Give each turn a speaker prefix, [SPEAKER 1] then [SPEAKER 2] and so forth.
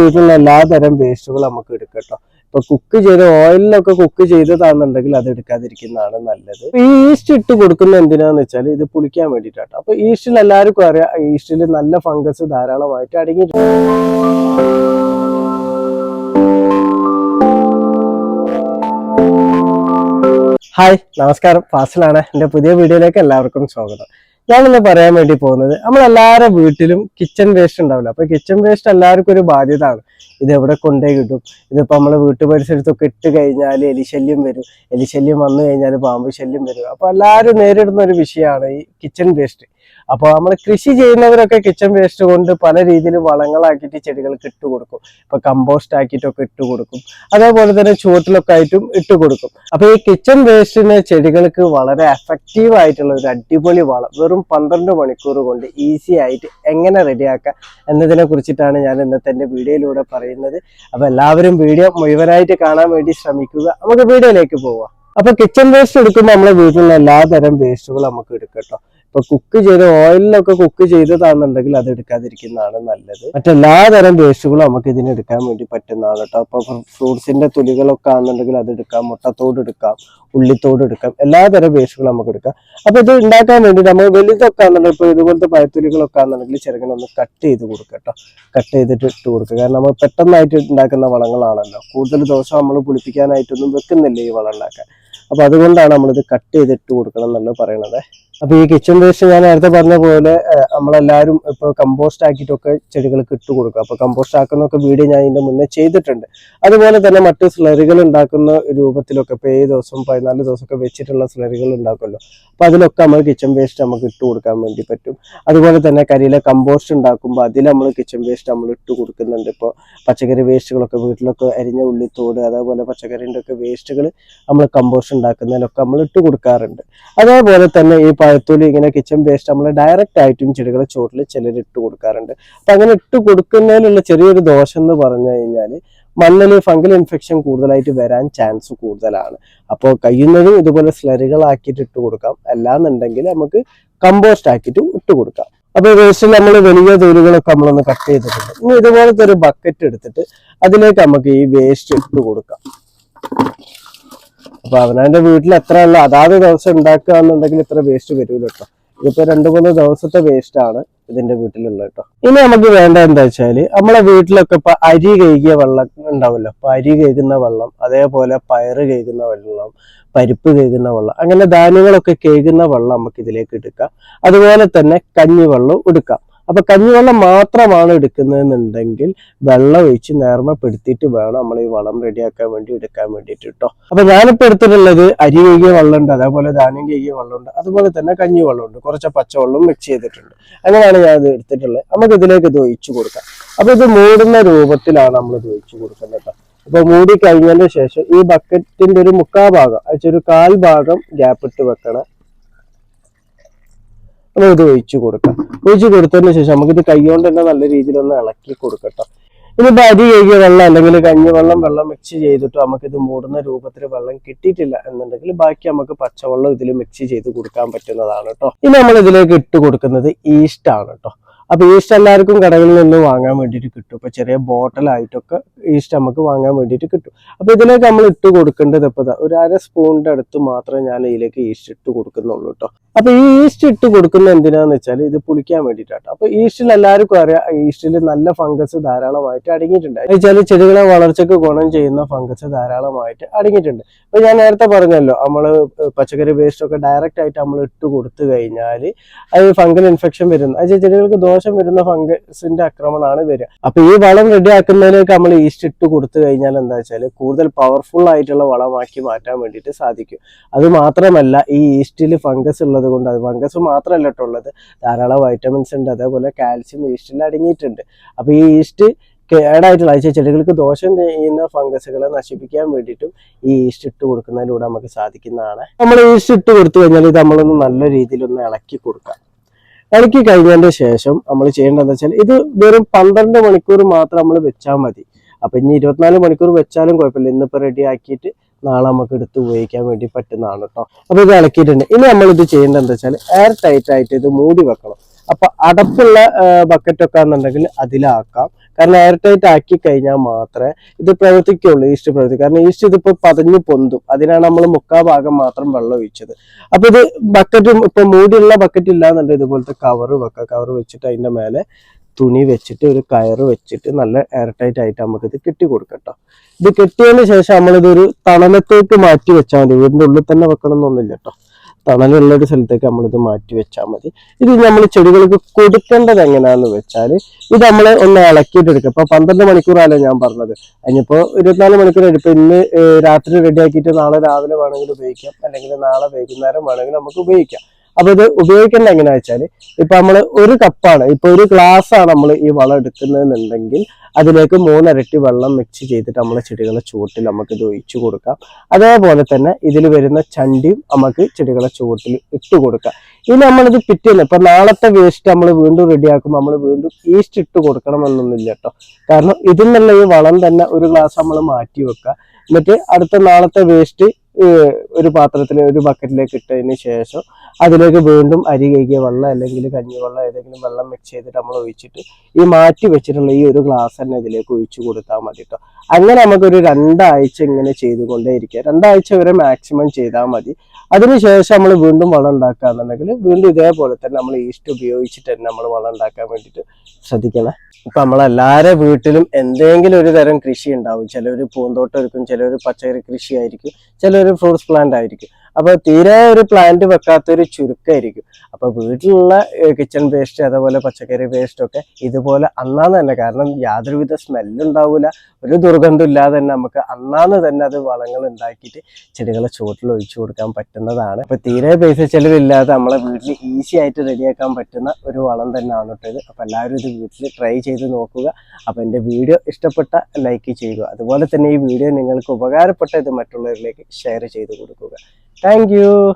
[SPEAKER 1] വീട്ടിലുള്ള എല്ലാ തരം വേസ്റ്റുകൾ നമുക്ക് എടുക്കട്ടോ ഇപ്പൊ കുക്ക് ചെയ്ത് ഓയിലിലൊക്കെ കുക്ക് ചെയ്തതാണെന്നുണ്ടെങ്കിൽ അത് എടുക്കാതിരിക്കുന്നതാണ് നല്ലത്. ഈസ്റ്റ് ഇട്ട് കൊടുക്കുന്ന എന്തിനാന്ന് വെച്ചാൽ ഇത് പുളിക്കാൻ വേണ്ടിയിട്ടാണ് അപ്പൊ ഈസ്റ്റിൽ എല്ലാവർക്കും അറിയാം ഈസ്റ്റിൽ നല്ല ഫംഗസ് ധാരാളമായിട്ട് അടങ്ങിയിട്ടുണ്ട് ഹായ് നമസ്കാരം. ഫാസിലാണ്. എന്റെ പുതിയ വീഡിയോയിലേക്ക് എല്ലാവർക്കും സ്വാഗതം. ഞാനിന്ന് പറയാൻ വേണ്ടി പോകുന്നത് നമ്മളെല്ലാവരുടെ വീട്ടിലും കിച്ചൺ വേസ്റ്റ് ഉണ്ടാവില്ല. അപ്പൊ കിച്ചൺ വേസ്റ്റ് എല്ലാവർക്കും ഒരു ബാധ്യത ആണ് ഇത് എവിടെ കൊണ്ടേ കിട്ടും? ഇതിപ്പോ നമ്മൾ വീട്ടു പരിസരത്തൊക്കെ ഇട്ട് കഴിഞ്ഞാൽ എലിശല്യം വരും. എലിശല്യം വന്നു കഴിഞ്ഞാൽ പാമ്പ് ശല്യം വരും. അപ്പൊ എല്ലാവരും നേരിടുന്ന ഒരു വിഷയമാണ് ഈ കിച്ചൺ വേസ്റ്റ് അപ്പോൾ നമ്മൾ കൃഷി ചെയ്യുന്നവരൊക്കെ കിച്ചൺ വേസ്റ്റ് കൊണ്ട് പല രീതിയിൽ വളങ്ങളാക്കിയിട്ട് ചെടികൾക്ക് ഇട്ട് കൊടുക്കും. ഇപ്പൊ കമ്പോസ്റ്റ് ആക്കിയിട്ടൊക്കെ ഇട്ട് കൊടുക്കും. അതേപോലെ തന്നെ ചുവട്ടിലൊക്കെ ആയിട്ടും ഇട്ട് കൊടുക്കും. അപ്പൊ ഈ കിച്ചൺ വേസ്റ്റിന് ചെടികൾക്ക് വളരെ എഫക്റ്റീവ് ആയിട്ടുള്ള ഒരു അടിപൊളി വളം വെറും പന്ത്രണ്ട് മണിക്കൂർ കൊണ്ട് ഈസി ആയിട്ട് എങ്ങനെ റെഡിയാക്കാം എന്നതിനെ കുറിച്ചിട്ടാണ് ഞാൻ ഇന്നത്തെ എന്റെ വീഡിയോയിലൂടെ പറയുന്നത്. അപ്പൊ എല്ലാവരും വീഡിയോ മുഴുവനായിട്ട് കാണാൻ വേണ്ടി ശ്രമിക്കുക. നമുക്ക് വീഡിയോയിലേക്ക് പോവാം. അപ്പൊ കിച്ചൺ വേസ്റ്റ് എടുക്കുമ്പോൾ നമ്മളെ വീട്ടിലുള്ള എല്ലാ തരം വേസ്റ്റുകളും നമുക്ക് എടുക്കട്ടോ ഇപ്പൊ കുക്ക് ചെയ്ത് ഓയിലിലൊക്കെ കുക്ക് ചെയ്തതാണെന്നുണ്ടെങ്കിൽ അത് എടുക്കാതിരിക്കുന്നതാണ് നല്ലത്. മറ്റെല്ലാ തരം വേസ്റ്റുകളും നമുക്ക് ഇതിന് എടുക്കാൻ വേണ്ടി പറ്റുന്നതാണ് കേട്ടോ. അപ്പൊ ഫ്രൂട്ട്സിന്റെ തുലികളൊക്കെ ആണെന്നുണ്ടെങ്കിൽ അത് എടുക്കാം മുട്ടത്തോട് എടുക്കാം ഉള്ളിത്തോട് എടുക്കാം എല്ലാ തരം വേസ്റ്റുകളും നമുക്ക് എടുക്കാം. അപ്പൊ ഇത് ഉണ്ടാക്കാൻ വേണ്ടി നമ്മൾ വലുതൊക്കെ ആണെന്നുണ്ടെങ്കിൽ ഇപ്പൊ ഇതുപോലത്തെ പഴത്തുലികളൊക്കെ ആണെന്നുണ്ടെങ്കിൽ ചെറുങ്ങനെ ഒന്ന് കട്ട് ചെയ്ത് കൊടുക്കുക കേട്ടോ. കട്ട് ചെയ്തിട്ട് ഇട്ട് കൊടുക്കുക കാരണം നമ്മൾ പെട്ടെന്നായിട്ട് ഉണ്ടാക്കുന്ന വളങ്ങളാണല്ലോ. കൂടുതൽ ദിവസം നമ്മൾ പുളിപ്പിക്കാനായിട്ടൊന്നും വെക്കുന്നില്ല ഈ വളം ഉണ്ടാക്കാൻ അപ്പൊ അതുകൊണ്ടാണ് നമ്മളിത് കട്ട് ചെയ്തിട്ട് കൊടുക്കണം എന്നല്ല പറയണത് അപ്പൊ ഈ കിച്ചൺ വേസ്റ്റ് ഞാൻ നേരത്തെ പറഞ്ഞ പോലെ നമ്മളെല്ലാരും ഇപ്പൊ കമ്പോസ്റ്റ് ആക്കിയിട്ടൊക്കെ ചെടികൾക്ക് ഇട്ട് കൊടുക്കുക. അപ്പൊ കമ്പോസ്റ്റ് ആക്കുന്നൊക്കെ വീഡിയോ ഞാൻ ഇതിന്റെ മുന്നേ ചെയ്തിട്ടുണ്ട്. അതുപോലെ തന്നെ മറ്റ് സ്ലറികൾ ഉണ്ടാക്കുന്ന രൂപത്തിലൊക്കെ ഇപ്പൊ ഏഴ് ദിവസം പതിനാല് ദിവസമൊക്കെ വെച്ചിട്ടുള്ള സ്ലറികൾ ഉണ്ടാക്കുമല്ലോ. അപ്പൊ അതിലൊക്കെ നമ്മൾ കിച്ചൺ വേസ്റ്റ് നമുക്ക് ഇട്ട് കൊടുക്കാൻ വേണ്ടി പറ്റും. അതുപോലെ തന്നെ കരിയിലെ കമ്പോസ്റ്റ് ഉണ്ടാക്കുമ്പോൾ അതിൽ നമ്മൾ കിച്ചൺ വേസ്റ്റ് നമ്മൾ ഇട്ട് കൊടുക്കുന്നുണ്ട്. ഇപ്പോൾ പച്ചക്കറി വേസ്റ്റുകളൊക്കെ വീട്ടിലൊക്കെ അരിഞ്ഞ ഉള്ളിത്തോട് അതേപോലെ പച്ചക്കറിന്റെ ഒക്കെ വേസ്റ്റുകൾ നമ്മൾ കമ്പോസ്റ്റ് ഉണ്ടാക്കുന്നതിലൊക്കെ നമ്മൾ ഇട്ട് കൊടുക്കാറുണ്ട്. അതേപോലെ തന്നെ ഈ പഴത്തൊലി ഇങ്ങനെ കിച്ചൺ വേസ്റ്റ് നമ്മൾ ഡയറക്റ്റ് ആയിട്ടും ചെടികളെ ചോട്ടിൽ ചിലർ ഇട്ട് കൊടുക്കാറുണ്ട്. അപ്പൊ അങ്ങനെ ഇട്ട് കൊടുക്കുന്നതിലുള്ള ചെറിയൊരു ദോഷം എന്ന് പറഞ്ഞു കഴിഞ്ഞാൽ മണ്ണിൽ ഫംഗൽ ഇൻഫെക്ഷൻ കൂടുതലായിട്ട് വരാൻ ചാൻസ് കൂടുതലാണ്. അപ്പോൾ കഴിയുന്നതും ഇതുപോലെ സ്ലറികളാക്കിയിട്ട് ഇട്ട് കൊടുക്കാം. അല്ലാന്നുണ്ടെങ്കിൽ നമുക്ക് കമ്പോസ്റ്റ് ആക്കിയിട്ട് ഇട്ട് കൊടുക്കാം. അപ്പൊ വേസ്റ്റ് നമ്മൾ വലിയ തോലുകളൊക്കെ നമ്മളൊന്ന് കട്ട് ചെയ്തിട്ടുണ്ട്. ഇനി ഇതുപോലത്തെ ഒരു ബക്കറ്റ് എടുത്തിട്ട് അതിലേക്ക് നമുക്ക് ഈ വേസ്റ്റ് ഇട്ട് കൊടുക്കാം. അപ്പൊ അവനവന്റെ വീട്ടിൽ എത്ര ഉള്ള അതാത് ദിവസം ഉണ്ടാക്കുക എന്നുണ്ടെങ്കിൽ ഇത്ര വേസ്റ്റ് വരൂല കേട്ടോ. ഇതിപ്പോ രണ്ടു മൂന്ന് ദിവസത്തെ വേസ്റ്റ് ആണ് ഇതിന്റെ വീട്ടിലുള്ള കേട്ടോ. ഇനി നമുക്ക് വേണ്ട എന്താ വെച്ചാൽ നമ്മളെ വീട്ടിലൊക്കെ ഇപ്പൊ അരി കഴുകിയ വെള്ളം ഉണ്ടാവുമല്ലോ അപ്പൊ അരി കഴുകുന്ന വെള്ളം അതേപോലെ പയറ് കഴുകുന്ന വെള്ളം പരിപ്പ് കഴുകുന്ന വെള്ളം അങ്ങനെ ധാന്യങ്ങളൊക്കെ കഴുകുന്ന വെള്ളം നമുക്ക് ഇതിലേക്ക് എടുക്കാം. അതുപോലെ തന്നെ കഞ്ഞിവെള്ളം എടുക്കാം. അപ്പൊ കഞ്ഞിവെള്ളം മാത്രമാണ് എടുക്കുന്നതെന്നുണ്ടെങ്കിൽ വെള്ളം ഒഴിച്ച് നേർമപ്പെടുത്തിയിട്ട് വേണം നമ്മൾ ഈ വളം റെഡിയാക്കാൻ വേണ്ടി എടുക്കാൻ വേണ്ടിയിട്ട് കേട്ടോ അപ്പൊ ഞാനിപ്പോ എടുത്തിട്ടുള്ളത് അരി കഴുകിയ വെള്ളമുണ്ട് അതേപോലെ ധാന്യം കഴുകിയ വെള്ളമുണ്ട് അതുപോലെ തന്നെ കഞ്ഞി വെള്ളമുണ്ട് കുറച്ച് പച്ചവെള്ളം മിക്സ് ചെയ്തിട്ടുണ്ട്. അങ്ങനെയാണ് ഞാൻ ഇത് എടുത്തിട്ടുള്ളത്. നമുക്ക് ഇതിലേക്ക് ഇത് ഒഴിച്ചു കൊടുക്കാം. അപ്പൊ ഇത് മൂടുന്ന രൂപത്തിലാണ് നമ്മൾ ഇത് ഒഴിച്ചു കൊടുക്കുന്നത് കേട്ടോ അപ്പൊ മൂടി കഴിഞ്ഞതിന് ശേഷം ഈ ബക്കറ്റിന്റെ ഒരു മുക്കാ ഭാഗം ഒരു കാൽ ഭാഗം ഗ്യാപ്പ് ഇട്ട് വെക്കണം. നമ്മൾ ഇത് ഒഴിച്ചു കൊടുക്കാം. ഒഴിച്ചു കൊടുത്തതിന് ശേഷം നമുക്കിത് കൈകൊണ്ട് തന്നെ നല്ല രീതിയിൽ ഒന്ന് ഇളക്കി കൊടുക്കട്ടോ. ഇനിയിപ്പോൾ അരി കഴുകിയ വെള്ളം അല്ലെങ്കിൽ കഞ്ഞിവെള്ളം വെള്ളം മിക്സ് ചെയ്തിട്ട് നമുക്കിത് മൂടുന്ന രൂപത്തിൽ വെള്ളം കിട്ടിയിട്ടില്ല എന്നുണ്ടെങ്കിൽ ബാക്കി നമുക്ക് പച്ചവെള്ളം ഇതിൽ മിക്സ് ചെയ്ത് കൊടുക്കാൻ പറ്റുന്നതാണ് കേട്ടോ ഇനി നമ്മൾ ഇതിലേക്ക് ഇട്ട് കൊടുക്കുന്നത് ഈസ്റ്റ് ആണ് കേട്ടോ അപ്പൊ ഈസ്റ്റ് എല്ലാവർക്കും കടകളിൽ നിന്ന് വാങ്ങാൻ വേണ്ടിയിട്ട് കിട്ടും. ഇപ്പൊ ചെറിയ ബോട്ടിലായിട്ടൊക്കെ ഈസ്റ്റ് നമുക്ക് വാങ്ങാൻ വേണ്ടിയിട്ട് കിട്ടും. അപ്പൊ ഇതിലേക്ക് നമ്മൾ ഇട്ട് കൊടുക്കേണ്ടത് ഇപ്പൊ ഒരു അര സ്പൂണിന്റെ അടുത്ത് മാത്രമേ ഞാൻ ഇതിലേക്ക് ഈസ്റ്റ് ഇട്ട് കൊടുക്കുന്നുള്ളൂ കേട്ടോ അപ്പൊ ഈ ഈസ്റ്റ് ഇട്ട് കൊടുക്കുന്ന എന്തിനാന്ന് വെച്ചാൽ ഇത് പുളിക്കാൻ വേണ്ടിയിട്ടാണ് അപ്പൊ ഈസ്റ്റിൽ എല്ലാവർക്കും അറിയാം ഈസ്റ്റിൽ നല്ല ഫംഗസ് ധാരാളമായിട്ട് അടങ്ങിയിട്ടുണ്ട്. വെച്ചാൽ ചെടികളെ വളർച്ചയ്ക്ക് ഗുണം ചെയ്യുന്ന ഫംഗസ് ധാരാളമായിട്ട് അടങ്ങിയിട്ടുണ്ട്. ഇപ്പൊ ഞാൻ നേരത്തെ പറഞ്ഞല്ലോ നമ്മൾ പച്ചക്കറി വേസ്റ്റ് ഒക്കെ ഡയറക്റ്റ് ആയിട്ട് നമ്മൾ ഇട്ട് കൊടുത്തു കഴിഞ്ഞാൽ അത് ഫംഗൽ ഇൻഫെക്ഷൻ വരുന്ന ചെടികൾക്ക് ദോഷം വരുന്ന ഫംഗസിന്റെ ആക്രമണമാണ് വരിക. അപ്പൊ ഈ വളം റെഡി ആക്കുന്നതിലേക്ക് നമ്മൾ ഈസ്റ്റ് ഇട്ട് കൊടുത്തു കഴിഞ്ഞാൽ എന്താ വെച്ചാൽ കൂടുതൽ പവർഫുൾ ആയിട്ടുള്ള വളമാക്കി മാറ്റാൻ വേണ്ടിയിട്ട് സാധിക്കും. അത് മാത്രമല്ല ഈ ഈസ്റ്റിൽ ഫംഗസ് ഉള്ളത് കൊണ്ട് അത് ഫംഗസ് മാത്രമല്ല ഉള്ളത് ധാരാളം വൈറ്റമിൻസ് ഉണ്ട് അതേപോലെ കാൽസ്യം ഈസ്റ്റിൽ അടങ്ങിയിട്ടുണ്ട്. അപ്പൊ ഈ ഈസ്റ്റ് കേടായിട്ടുള്ള അയച്ച ചെടികൾക്ക് ദോഷം ചെയ്യുന്ന ഫംഗസുകളെ നശിപ്പിക്കാൻ വേണ്ടിയിട്ടും ഈ ഈസ്റ്റ് ഇട്ട് കൊടുക്കുന്നതിലൂടെ നമുക്ക് സാധിക്കുന്നതാണ്. നമ്മൾ ഈസ്റ്റ് ഇട്ട് കൊടുത്തു കഴിഞ്ഞാൽ ഇത് നമ്മളൊന്ന് നല്ല രീതിയിൽ ഒന്ന് ഇളക്കി കൊടുക്കാം. ഇളക്കി കഴിഞ്ഞതിന്റെ ശേഷം നമ്മൾ ചെയ്യേണ്ടത് വെച്ചാൽ ഇത് വെറും പന്ത്രണ്ട് മണിക്കൂർ മാത്രം നമ്മൾ വെച്ചാൽ മതി. അപ്പൊ ഇനി ഇരുപത്തിനാല് മണിക്കൂർ വെച്ചാലും കുഴപ്പമില്ല. ഇന്നിപ്പോ റെഡി ആക്കിയിട്ട് നാളെ നമുക്ക് എടുത്ത് ഉപയോഗിക്കാൻ വേണ്ടി പറ്റുന്നതാണ് കേട്ടോ അപ്പൊ ഇത് ഇളക്കിയിട്ടുണ്ട്. ഇനി നമ്മൾ ഇത് ചെയ്യേണ്ടത് എന്താ വെച്ചാൽ എയർ ടൈറ്റ് ആയിട്ട് ഇത് മൂടി വെക്കണം. അപ്പൊ അടപ്പുള്ള ബക്കറ്റ് ഒക്കെ ആണെന്നുണ്ടെങ്കിൽ അതിലാക്കാം. കാരണം എയർ ടൈറ്റ് ആക്കി കഴിഞ്ഞാൽ മാത്രമേ ഇത് പ്രവർത്തിക്കുള്ളൂ ഈസ്റ്റ് പ്രവർത്തിക്കും കാരണം ഈസ്റ്റ് ഇതിപ്പോ പതഞ്ഞു പൊന്തും. അതിനാണ് നമ്മൾ മുക്കാ ഭാഗം മാത്രം വെള്ളം ഒഴിച്ചത്. അപ്പൊ ഇത് ബക്കറ്റും ഇപ്പൊ മൂടിയുള്ള ബക്കറ്റ് ഇല്ലാന്നുണ്ടെങ്കിൽ ഇതുപോലത്തെ കവർ വെക്കാം. കവർ വെച്ചിട്ട് അതിന്റെ മേലെ തുണി വെച്ചിട്ട് ഒരു കയറ് വെച്ചിട്ട് നല്ല എയർ ടൈറ്റ് ആയിട്ട് നമുക്ക് ഇത് കെട്ടി കൊടുക്കട്ടോ ഇത് കെട്ടിയതിന് ശേഷം നമ്മളിതൊരു തണലത്തേക്ക് മാറ്റി വെച്ചാൽ മതി. വീടിന്റെ ഉള്ളിൽ തന്നെ വെക്കണം എന്നൊന്നുമില്ല കേട്ടോ തണലുള്ള ഒരു സ്ഥലത്തേക്ക് നമ്മളിത് മാറ്റി വെച്ചാൽ മതി. ഇത് നമ്മൾ ചെടികൾക്ക് കൊടുക്കേണ്ടത് എങ്ങനെയാന്ന് വെച്ചാൽ ഇത് നമ്മൾ ഒന്ന് ഇളക്കിയിട്ട് എടുക്കുക ഇപ്പൊ പന്ത്രണ്ട് മണിക്കൂറാണല്ലോ ഞാൻ പറഞ്ഞത്. അതിനിപ്പോ ഇരുപത്തിനാല് മണിക്കൂർ എടുപ്പം ഇന്ന് രാത്രി റെഡി ആക്കിയിട്ട് നാളെ രാവിലെ വേണമെങ്കിൽ ഉപയോഗിക്കാം. അല്ലെങ്കിൽ നാളെ വൈകുന്നേരം വേണമെങ്കിൽ നമുക്ക് ഉപയോഗിക്കാം. അപ്പൊ ഇത് ഉപയോഗിക്കേണ്ട എങ്ങനെയാ വെച്ചാൽ ഇപ്പൊ നമ്മൾ ഒരു കപ്പാണ് ഇപ്പൊ ഒരു ഗ്ലാസ് ആണ് നമ്മൾ ഈ വളം എടുക്കുന്നതെന്നുണ്ടെങ്കിൽ അതിലേക്ക് മൂന്നരട്ടി വെള്ളം മിക്സ് ചെയ്തിട്ട് നമ്മളെ ചെടികളെ ചുവട്ടിൽ നമുക്ക് ഇത് ഒഴിച്ചു കൊടുക്കാം. അതേപോലെ തന്നെ ഇതിൽ വരുന്ന ചണ്ടിയും നമുക്ക് ചെടികളെ ചുവട്ടിൽ ഇട്ട് കൊടുക്കാം. ഇനി നമ്മളിത് പിറ്റേന്ന് ഇപ്പൊ നാളത്തെ വേസ്റ്റ് നമ്മൾ വീണ്ടും റെഡിയാക്കുമ്പോൾ നമ്മൾ വീണ്ടും ഈസ്റ്റ് ഇട്ട് കൊടുക്കണമെന്നൊന്നുമില്ല കേട്ടോ. കാരണം ഇതിൽ നിന്നുള്ള ഈ വളം തന്നെ ഒരു ഗ്ലാസ് നമ്മൾ മാറ്റി വെക്കുക. എന്നിട്ട് അടുത്ത നാളത്തെ വേസ്റ്റ് ഒരു പാത്രത്തിൽ ഒരു ബക്കറ്റിലേക്ക് ഇട്ടതിന് ശേഷം അതിലേക്ക് വീണ്ടും അരി കഴുകിയ വെള്ളം അല്ലെങ്കിൽ കഞ്ഞി വെള്ളം ഏതെങ്കിലും വെള്ളം മിക്സ് ചെയ്തിട്ട് നമ്മൾ ഒഴിച്ചിട്ട് ഈ മാറ്റി വെച്ചിട്ടുള്ള ഈ ഒരു ഗ്ലാസ് തന്നെ ഇതിലേക്ക് ഒഴിച്ചു കൊടുത്താൽ മതി കേട്ടോ അങ്ങനെ നമുക്കൊരു രണ്ടാഴ്ച ഇങ്ങനെ ചെയ്തുകൊണ്ടേ ഇരിക്കുക രണ്ടാഴ്ച വരെ മാക്സിമം ചെയ്താൽ മതി. അതിനുശേഷം നമ്മൾ വീണ്ടും വളം ഉണ്ടാക്കുകയാണെന്നുണ്ടെങ്കിൽ വീണ്ടും ഇതേപോലെ തന്നെ നമ്മൾ ഈസ്റ്റ് ഉപയോഗിച്ചിട്ട് തന്നെ നമ്മൾ വളം ഉണ്ടാക്കാൻ വേണ്ടിയിട്ട് ശ്രദ്ധിക്കണം. ഇപ്പം നമ്മളെല്ലാവരുടെ വീട്ടിലും എന്തെങ്കിലും ഒരു തരം കൃഷി ഉണ്ടാവും. ചിലർ പൂന്തോട്ടം ഇരിക്കും ചിലർ പച്ചക്കറി കൃഷി ആയിരിക്കും ചിലർ ഫ്രൂട്ട്സ് പ്ലാന്റ് ആയിരിക്കും. അപ്പൊ തീരെ ഒരു പ്ലാന്റ് വെക്കാത്തൊരു ചുരുക്കമായിരിക്കും അപ്പൊ വീട്ടിലുള്ള കിച്ചൺ വേസ്റ്റ് അതേപോലെ പച്ചക്കറി വേസ്റ്റ് ഒക്കെ ഇതുപോലെ അന്നാന്ന് തന്നെ കാരണം യാതൊരുവിധ സ്മെല്ലുണ്ടാവൂല ഒരു ദുർഗന്ധം ഇല്ലാതെ തന്നെ നമുക്ക് അന്നാന്ന് തന്നെ അത് വളങ്ങൾ ഉണ്ടാക്കിയിട്ട് ചെടികളെ ചുവട്ടിൽ ഒഴിച്ചു കൊടുക്കാൻ പറ്റുന്നതാണ്. അപ്പൊ തീരെ പൈസ ചെലവില്ലാതെ നമ്മളെ വീട്ടിൽ ഈസി ആയിട്ട് റെഡിയാക്കാൻ പറ്റുന്ന ഒരു വളം തന്നെയാണ് കേട്ടോ ഇത്. അപ്പൊ എല്ലാവരും ഇത് വീട്ടിൽ ട്രൈ ചെയ്ത് നോക്കുക. അപ്പൊ എന്റെ വീഡിയോ ഇഷ്ടപ്പെട്ട ലൈക്ക് ചെയ്യുക. അതുപോലെ തന്നെ ഈ വീഡിയോ നിങ്ങൾക്ക് ഉപകാരപ്പെട്ട ഇത് മറ്റുള്ളവരിലേക്ക് ഷെയർ ചെയ്ത് കൊടുക്കുക. Thank you.